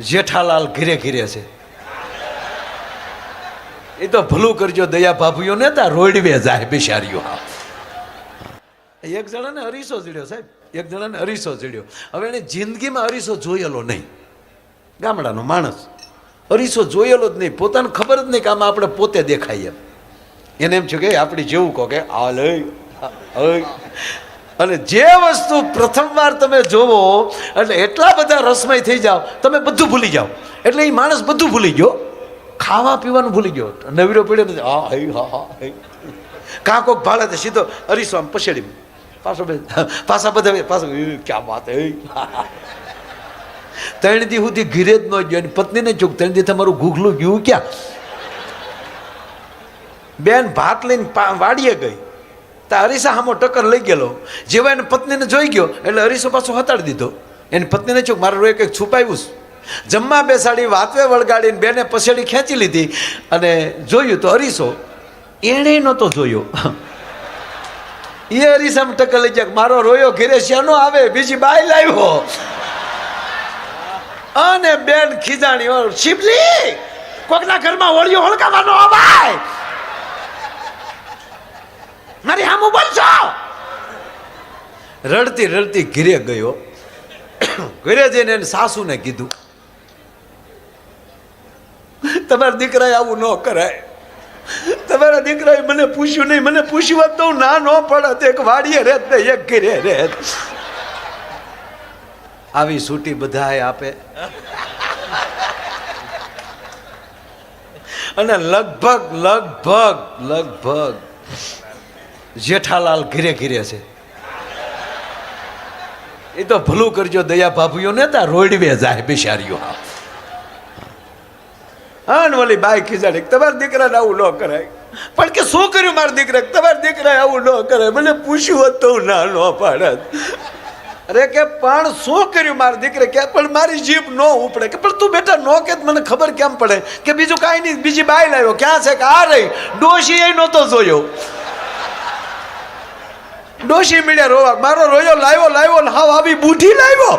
જેઠાલાલ ઘીરે ઘીરે છે. એ તો ભલું કરજો દયા ભાભીઓ, ને તા રોડવે જાય બિચારીઓ એક જણાને અરીસો જડ્યો સાહેબ, એક જણાને અરીસો જડ્યો હવે એને જિંદગીમાં અરીસો જોયેલો નહીં. ગામડાનો માણસ. અરીસો જોયેલો જ નહીં, પોતાને ખબર જ નહીં કે આમાં આપણે પોતે દેખાઈએ. એને એમ છે કે આપણી જેવું કહો કે આ લઈ અને જે વસ્તુ પ્રથમવાર તમે જોવો, એટલે એટલા બધા રસમય થઈ જાઓ, તમે બધું ભૂલી જાઓ. એટલે એ માણસ બધું ભૂલી ગયો. ખાવા પીવાનું ભૂલી ગયો. નવીરો પીડ્યો નથી હા, હઈ, હા હા કાં કોક ભાડે તો સીધો અરીસો આમ પછેડી પાછો પાછા બધા પાછો ક્યાં વાત હે ત્રણ દી સુધી ઘીરે જ ન ગયો. અને પત્નીને ચૂક ત્રણ દી તમારું ઘૂઘલું ગયું ક્યાં? બેન, ભાત લઈને વાડીએ ગઈ. તા અરીસા હામો ટક્કર લઈ ગયેલો. જેવા એને પત્નીને જોઈ ગયો, એટલે અરીસો પાછો હતાડી દીધો. એની પત્નીને ચૂક મારે રોય કંઈક છુપાવ્યું. જમવા બેસાડી, વાતવે વળગાડીને બેને પછેડી ખેંચી લીધી અને જોયું તો અરીસો એણે નહોતો જોયો. એ અરીસામાં ટક્કર લઈ જાય મારો રોયો ઘેરે શ્યાનો આવે? બીજી બાઈ લાવ્યો. અને બેન ખીજાણી શિવલી કોકના ઘરમાં હોળીઓ હળગાવાનો અવાય મારી હામું બોલશો? રડતી રડતી ઘીરે ગયો. ઘરે જઈને એને સાસુને કીધું, તમારા દીકરાએ આવું ન કરાય. તમારા દીકરાએ મને પૂછ્યું નહીં. મને પૂછ્યું તો ના ન પડત. એક વાડીએ રહેત ને એક ઘીરે રહેત. આવી સૂટી બધાએ આપે. અને લગભગ લગભગ લગભગ જેઠાલાલ ઘીરે ઘીરે છે. એ તો ભલું કરજો દયા ભાભીઓ ને તા રોડવે જાય બિચારીઓ હા હા ને ઓલી બાઈ ખીજાડી, તમારા દીકરાને આવું ન કરાય. પણ કે શું કર્યું મારા દીકરા તમારા દીકરાએ આવું ન કરાય. મને પૂછ્યું હોત તો ના ન પાડત. અરે કે, પણ શું કર્યું મારા દીકરે? કે, પણ મારી જીભ ન ઉપડે. કે, પણ તું બેટા નો કે મને ખબર કેમ પડે? કે બીજું કાંઈ નહીં, બીજી બાઈ લાવ્યો. ક્યાં છે? કે આ રહી? ડોશી એ નહોતો જોયો. ડોશી મળ્યા રોવા. મારો રોયો, લાવ્યો લાવ્યો હાવ આવી બુઢી લાવ્યો.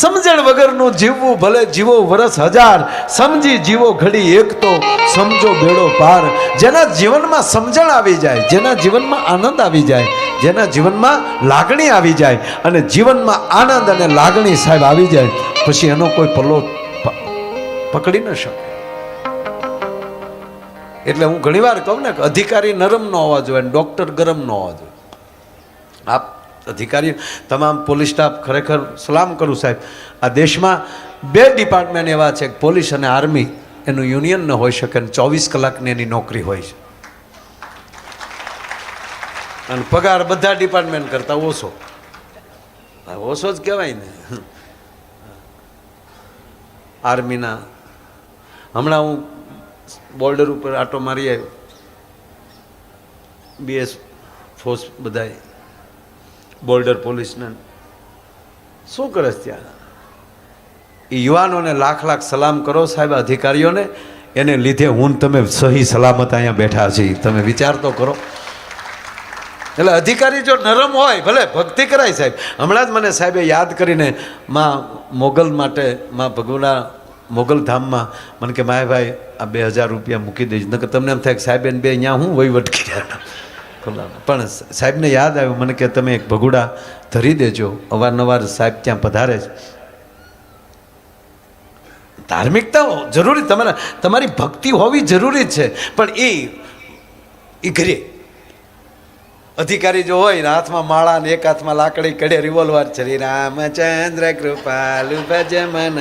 સમજણ વગરનું જીવવું ભલે જીવો વરસ હજાર, સમજી જીવો ઘડી એક તો સમજો બેડો પાર. જેના જીવનમાં સમજણ આવી જાય, જેના જીવનમાં આનંદ આવી જાય, જેના જીવનમાં લાગણી આવી જાય અને જીવનમાં આનંદ અને લાગણી સાહેબ આવી જાય, પછી એનો કોઈ પલ્લો પકડી ન શકે. એટલે હું ઘણીવાર કહું ને કે અધિકારી નરમ ન હોવા જોઈએ ડૉક્ટર ગરમ ન હોવા જોઈએ આપ અધિકારી, તમામ પોલીસ સ્ટાફ ખરેખર સલામ કરું સાહેબ. આ દેશમાં બે ડિપાર્ટમેન્ટ એવા છે કે પોલીસ અને આર્મી, એનું યુનિયન ન હોઈ શકે અને ચોવીસ કલાકની એની નોકરી હોય છે. અને પગાર બધા ડિપાર્ટમેન્ટ કરતાં ઓછો. ઓછો જ કહેવાય ને. આર્મીના. હમણાં હું બોર્ડર ઉપર આટો મારી આવ્યો. બીએસ ફોર્સ બધાય. બોર્ડર પોલીસને. શું કરે ત્યાં? યુવાનોને લાખ લાખ સલામ કરો સાહેબ અધિકારીઓને. એને લીધે હું તમે સહી સલામત અહીંયા બેઠા છીએ. તમે વિચાર તો કરો. એટલે અધિકારી જો નરમ હોય, ભલે ભક્તિ કરાય સાહેબ. હમણાં જ મને સાહેબે યાદ કરીને માં મોગલ માટે માં ભગવાના મોગલ ધામમાં મને કે, માય આ બે હજાર રૂપિયા મૂકી દઈશ નકર તમને એમ થાય કે સાહેબ એને બે અહીંયા હું વહીવટ કર્યા. ખુલ્લા. પણ સાહેબને યાદ આવ્યું, મને કે, તમે એક ભગુડા ધરી દેજો, અવારનવાર સાહેબ ત્યાં પધારે છે. ધાર્મિકતા જરૂરી, તમારા તમારી ભક્તિ હોવી જરૂરી છે, પણ એ એ ઘરે અધિકારી જો હોય ને હાથમાં માળા ને એક હાથમાં લાકડી કડે રિવોલ્વર શ્રી રામચંદ્ર કૃપાલુ ભજ મન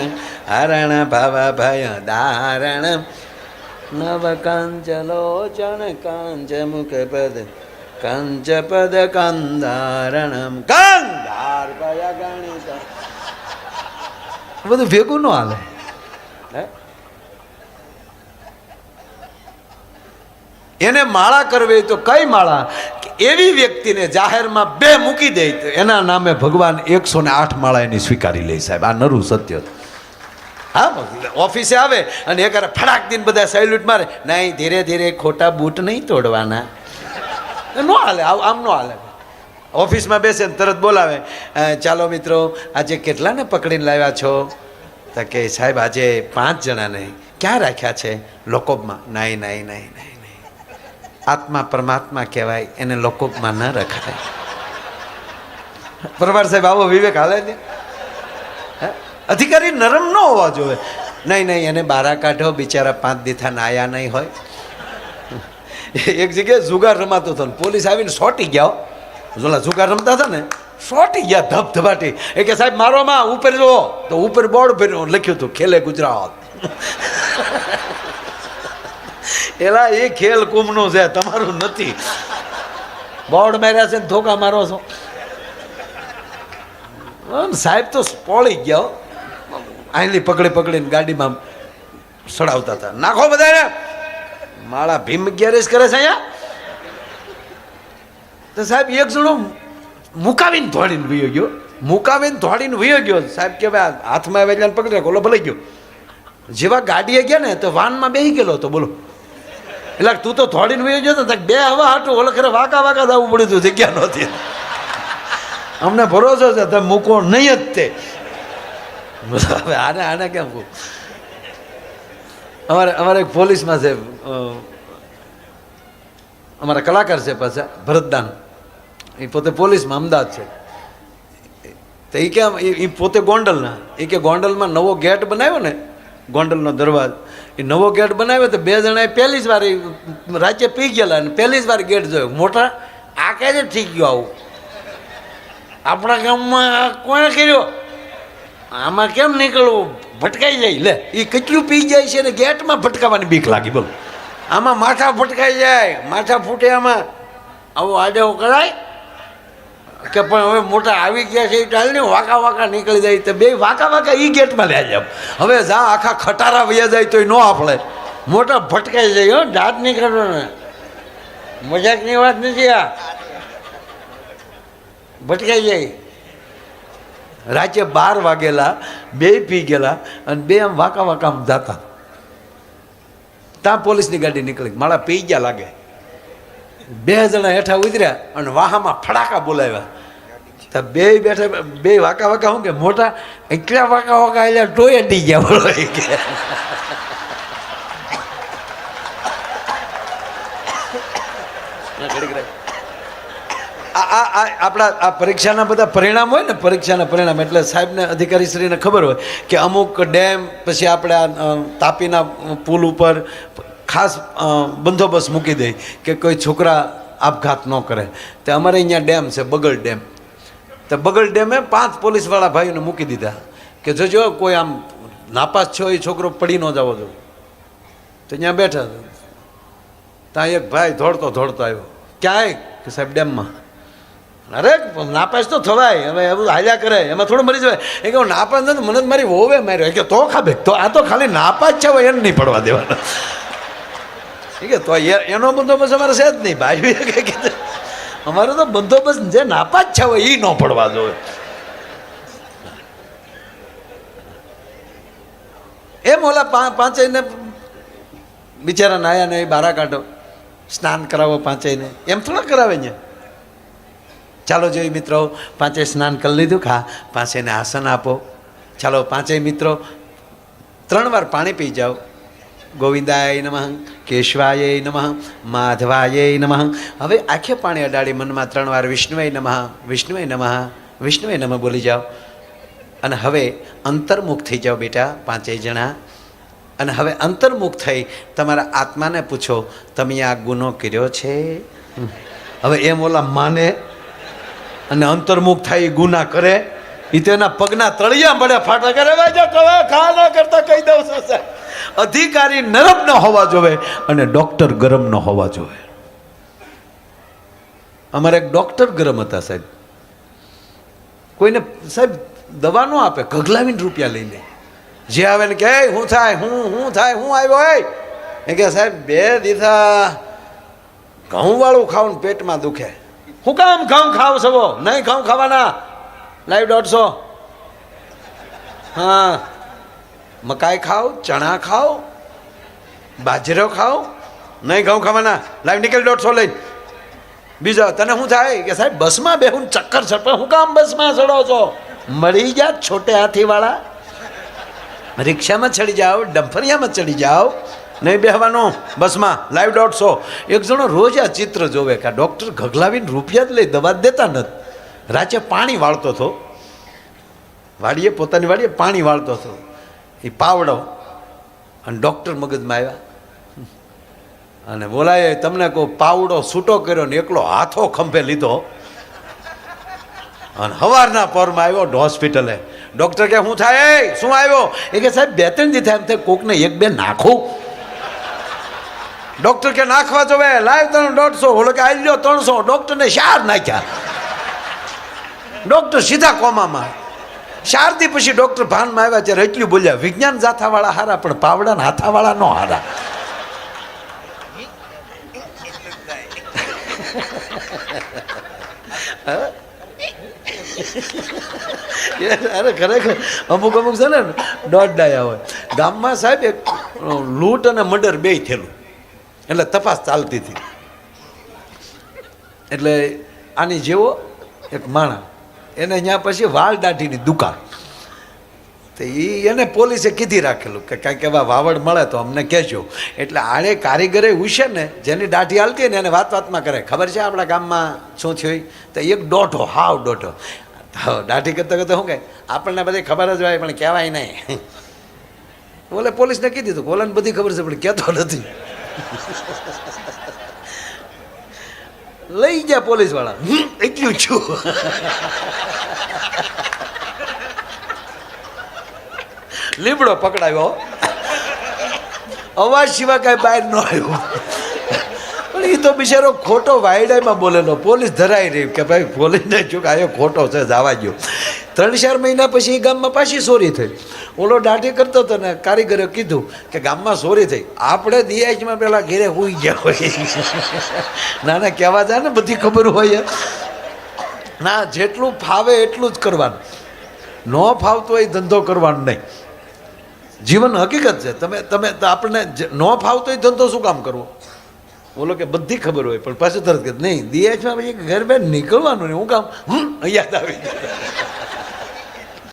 હરણ ભાવા ભય દારણ નવ કાંચલોચન કાંચ મુખ પદ કંચ પદ કંદારણમ કંદાર ભય ગણિત. બધું ભેગું ન હાલે. હે? એને માળા કરવી તો કઈ માળા? એવી વ્યક્તિને જાહેરમાં બે મૂકી દે તો એના નામે ભગવાન એકસો ને આઠ માળા એની સ્વીકારી લે સાહેબ. આ નરું સત્ય. હા, ઓફિસે આવે અને એક ફડાક દિન બધા સેલ્યુટ મારે. નહીં ધીરે ધીરે ખોટા બૂટ નહીં તોડવાના. ન હાલે આમ ન હાલે. ઓફિસમાં બેસે ને તરત બોલાવે ચાલો મિત્રો, આજે કેટલાને પકડીને લાવ્યા છો? તો કે, સાહેબ, આજે પાંચ જણાને ક્યાં રાખ્યા છે? લોકોમાં નહીં નહીં નહીં નહીં આત્મા પરમાત્મા કહેવાય, એને લોકોબમાં ન રખાય. પરમાર સાહેબ, આવો વિવેક હાલે ને? અધિકારી નરમ ન હોવા જોઈએ. નહીં નહીં, એને બારા કાઢો, બિચારા પાંચ દીથા નાયા નહીં હોય. એક જગ્યાએ જુગાર રમાતો હતો ને, પોલીસ આવીને સોટી ગયા જોલા, જુગાર રમતા હતા ને, સોટી ગયા ધબધબાટી. એ કે સાહેબ મારોમાં ઉપર જુઓ. તો ઉપર બોર્ડ ભર્યો, લખ્યું હતું, ખેલે ગુજરાત. એલા, એ ખેલ કુંભનું છે, તમારું નથી. બોર્ડ માર્યા છે ને ધોકા મારો છો. સાહેબ તો પોળી ગયા. આઈલી પકડી પકડીને ગાડીમાં સડાવતા હતા. નાખો બધાને. માળા ભીમ ગેરેજ કરે છે અહીંયા. તો સાહેબ એક જણો મુકાવીને ધોડીને વયો ગયો. મુકાવીને ધોડીને વયો ગયો. સાહેબ કે ભાઈ હાથમાં વેચલાને પકડી રાખો ભલે ગયો. જેવા ગાડીએ ગયા ને, તો વાનમાં બેસી ગયેલો હતો. બોલો. એટલે તું તો થોડીને વહી ગયો ને બે હવા હાટું ઓલો ખરે વાકા વાકા જવું પડ્યું હતું જગ્યા નહોતી. અમને ભરોસો છે, તમે મૂકો નહીં જ તે. હવે આને આને કેમ કહું? અમારે અમારે એક પોલીસમાં છે અમારા કલાકાર છે પાછા, ભરતદાન. એ પોતે પોલીસમાં અમદાવાદ છે. તો એ કેમ એ પોતે ગોંડલના. એ કે ગોંડલમાં નવો ગેટ બનાવ્યો ને, ગોંડલનો દરવાજો. એ નવો ગેટ બનાવ્યો તો બે જણાએ પહેલી જ વાર રાજ્ય પી ગયેલા અને પહેલી જ વાર ગેટ જોયો. મોટા, આ કહે છે, ઠીક ગયો આવું. આપણા ગામમાં કોણે કર્યો? આમાં કેમ નીકળવું? ભટકાઈ જાય. લે, એ કેટલું પી જાય છે ને ગેટમાં ભટકાવાની બીક લાગી, બોલો. આમાં માથા ભટકાઈ જાય, માથા ફૂટે આમાં. આવો આડેવો કરાય. કે પણ હવે મોટા આવી ગયા છે એ ને વાંકા વાંકા નીકળી જાય તો બે વાંકા વાંકા એ ગેટમાં લે જાય હવે જા આખા ખટારા વયા જાય તો ન આપણે મોટા ભટકાઈ જાય હો, દાંત નીકળો ને મજાકની વાત નથી આ. ભટકાઈ જાય. રાતે બાર વાગેલા, બે પી ગયેલા અને બે આમ વાંકા વાંકા આમ જાતા. ત્યાં પોલીસની ગાડી નીકળી. મારા પી ગયા લાગે. બે જણા હેઠા ઉતર્યા અને વાહામાં ફડાકા બોલાવ્યા. તો બે બેઠા, બે વાંકા વાંકા શું કે, મોટા એટલા વાંકા વાંકા એટલે ટોય અડી ગયા બોલો કે. આ આ આપણા, આ પરીક્ષાના બધા પરિણામ હોય ને, પરીક્ષાના પરિણામ, એટલે સાહેબને, અધિકારીશ્રીને ખબર હોય કે અમુક ડેમ, પછી આપણે તાપીના પુલ ઉપર ખાસ બંદોબસ્ત મૂકી દે કે કોઈ છોકરા આપઘાત ન કરે. તે અમારે અહીંયા ડેમ છે, બગલ ડેમ. તો બગલ ડેમે પાંચ પોલીસવાળા ભાઈઓને મૂકી દીધા કે જોજો કોઈ આમ નાપાસ છો એ છોકરો પડી ન જવો જો તો ત્યાં બેઠા ત્યાં એક ભાઈ ધોડતો ધોડતો આવ્યો. ક્યાંય? કે સાહેબ, ડેમમાં. અરે, નાપાસ તો થવાય. હવે એવું હાલ્યા કરે. એમાં થોડું મરી જવાય. એ કે નાપાસ નથી, મને મારી હોવે માર્યો. કે તો ખાબે તો આ તો ખાલી નાપાસ છે, હવે એને નહીં પડવા દેવાના. કે તો એનો બંદોબસ્ત અમારે છે જ નહીં, ભાઈ. કીધું અમારો તો બંદોબસ્ત જે નાપાજ છે હોય એ ન પડવા દો. એમ ઓલા પાંચેયને બિચારા નાયા ને બારા કાઢો સ્નાન કરાવો પાંચેયને. એમ થોડા કરાવે ને. ચાલો જોઈ મિત્રો પાંચે સ્નાન કરી લીધું, ખા, પાંચેયને આસન આપો. ચાલો પાંચેય મિત્રો, ત્રણ વાર પાણી પી જાઓ. ગોવિંદાય નમઃ, કેશવાય નમઃ, માધવાય નમઃ. હવે આખે પાણી અડાડી મનમાં ત્રણ વાર વિષ્ણુએ નમઃ વિષ્ણુએ નમઃ વિષ્ણુએ નમઃ બોલી જાઓ. અને હવે અંતર્મુખ થઈ જાઓ બેટા પાંચેય જણા. અને હવે અંતર્મુખ થઈ તમારા આત્માને પૂછો, તમે આ ગુનો કર્યો છે? હવે એમ ઓલા માને, અને અંતર્મુખ થાય એ ગુના કરે એ તો એના પગના તળિયા મળે ફાટા. કરે "ભાઈ જો કવે ખા ના કરતા કહી દઉં સાહેબ." અધિકારી નરમ ન હોવા જોવે અને ડોક્ટર ગરમ ન હોવા જોવે. અમારે એક ડોક્ટર ગરમ હતા સાહેબ. કોઈને સાહેબ દવા ન આપે, ગગલાવીને રૂપિયા લઈ લે જે આવે ને કે હું થાય, હું હું થાય, હું આવ્યો, એ. એ કે, સાહેબ, બે દીધા ઘઉં વાળું ખાવ પેટમાં દુખે. હું કામ ઘઉં ખાવ છો? નહીં, ઘઉં ખાવાના. લાઈવ દોઢસો. હા. મકાઈ ખાઓ, ચણા ખાઓ, બાજરો ખાઓ. નહીં ઘઉં ખાવાના. લાઈવ નીકળી દોઢસો લઈ બીજો, તને શું થાય કે સાહેબ, બસમાં બેહું ચક્કર છે હું કામ બસમાં ચડો છો? મળી જા છોટે હાથીવાળા. રિક્ષામાં ચડી જાઓ ડમ્ફરિયામાં ચડી જાઓ. નહીં બેહવાનું બસમાં. લાઈવ દોઢસો. એક જણો રોજ આ ચિત્ર જોવે કે ડૉક્ટર ઘગલાવીને રૂપિયા જ લઈ દવા દેતા નથી. રાજ્ય પાણી વાળતો હતો. વાડીએ, પોતાની વાડીએ પાણી વાળતો હતો. એ પાવડો અને ડૉક્ટર મગજમાં આવ્યા. અને બોલાય તમને કહું પાવડો છૂટો કર્યો ને એકલો હાથો ખંભે લીધો? અને સવારના પરમાં આવ્યો હોસ્પિટલે. ડૉક્ટર કે શું થાય? "એ, શું આવ્યો? એ કે સાહેબ બે ત્રણ દી થાય એમ થાય કોકને એક બે નાખું. ડૉક્ટર કે નાખવા જોવે લાવ ત્રણ દોઢસો. ઓલો કે આવી લ્યો ત્રણસો. ડૉક્ટરને ચાર નાખ્યા. ડૉક્ટર સીધા કોમામાં. ચાર દી પછી ડૉક્ટર ભાનમાં આવ્યા ત્યારે એટલું બોલ્યા, વિજ્ઞાન જાથાવાળા હારા, પણ પાવડાના હાથાવાળા ન હારા. અરે ખરેખર, અમુક અમુક છે ને, દોઢ ડાયા હોય. ગામમાં સાહેબ એક લૂંટ અને મર્ડર બે થયેલું. એટલે તપાસ ચાલતી હતી. એટલે આની જેવો એક માણા એને ત્યાં પછી વાળ દાઢીની દુકાન. તો એ એને પોલીસે કીધી રાખેલું કે કાંઈક એવા વાવડ મળે તો અમને કહેજો. એટલે આણે કારીગરે ઉછે ને, જેની દાઢી હાલતી ને, એને વાત વાતમાં કરે. ખબર છે આપણા ગામમાં શું થયું? તો એક દોઢો હાવ દોઢો દાઢી કરતાં કરતાં શું કહે આપણને બધી ખબર જ હોય, પણ કહેવાય નહીં. બોલે પોલીસને કીધી તું બોલાને બધી ખબર છે, પણ કહેતો નથી. લઈ ગયા પોલીસવાળા એટલું છું. લીમડો પકડાયો. અવાજ સિવાય કાંઈ બહાર ન આવ્યો. પણ એ તો બિચારો ખોટો વાયડામાં બોલેલો. પોલીસ ધરાઈ રહી કે ભાઈ પોલીસને ચૂક આયો ખોટો છે જવા ગયો ત્રણ ચાર મહિના પછી એ ગામમાં પાછી ચોરી થઈ. ઓલો દાઢી કરતો હતો ને કારીગરે કીધું કે ગામમાં ચોરી થઈ. આપણે દિયાજમાં પેલા ઘેરે હોઈ ગયા હોય. ના ના કહેવા જાય ને બધી ખબર હોય. ના, જેટલું ફાવે એટલું જ કરવાનું. ન ફાવતો હોય ધંધો કરવાનો નહીં. જીવન હકીકત છે. તમે તમે આપણને ન ફાવતો હોય ધંધો શું કામ કરવો? બોલો કે બધી ખબર હોય, પણ પાછું તરત કે નહીં. દિયાજમાં પછી ઘર બેન નીકળવાનું ને હું કામ, હમ યાદ આવી